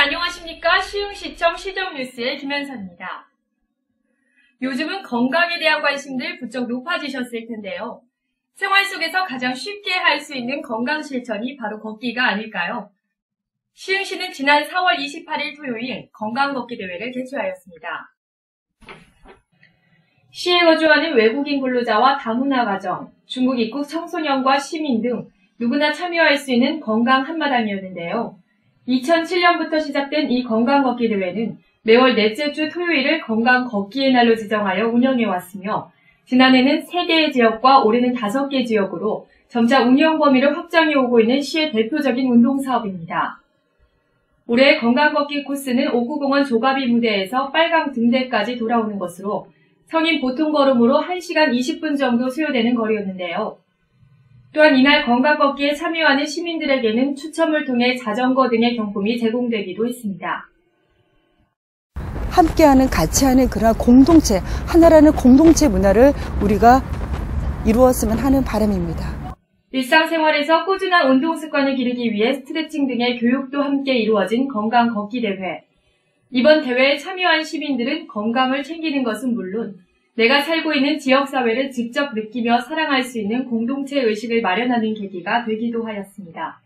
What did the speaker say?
안녕하십니까. 시흥시청 시정뉴스의 김현선입니다. 요즘은 건강에 대한 관심들 부쩍 높아지셨을 텐데요. 생활 속에서 가장 쉽게 할 수 있는 건강 실천이 바로 걷기가 아닐까요? 시흥시는 지난 4월 28일 토요일 건강 걷기 대회를 개최하였습니다. 시에 거주하는 외국인 근로자와 다문화 가정, 중국 입국 청소년과 시민 등 누구나 참여할 수 있는 건강 한마당이었는데요. 2007년부터 시작된 이 건강 걷기 대회는 매월 넷째 주 토요일을 건강 걷기의 날로 지정하여 운영해 왔으며 지난해는 3개의 지역과 올해는 5개 지역으로 점차 운영 범위를 확장해 오고 있는 시의 대표적인 운동 사업입니다. 올해 건강 걷기 코스는 오구공원 조가비 무대에서 빨강 등대까지 돌아오는 것으로 성인 보통 걸음으로 1시간 20분 정도 소요되는 거리였는데요. 또한 이날 건강 걷기에 참여하는 시민들에게는 추첨을 통해 자전거 등의 경품이 제공되기도 했습니다. 함께하는 같이 하는 그런 공동체, 하나라는 공동체 문화를 우리가 이루었으면 하는 바람입니다. 일상생활에서 꾸준한 운동 습관을 기르기 위해 스트레칭 등의 교육도 함께 이루어진 건강 걷기 대회. 이번 대회에 참여한 시민들은 건강을 챙기는 것은 물론 내가 살고 있는 지역사회를 직접 느끼며 사랑할 수 있는 공동체 의식을 마련하는 계기가 되기도 하였습니다.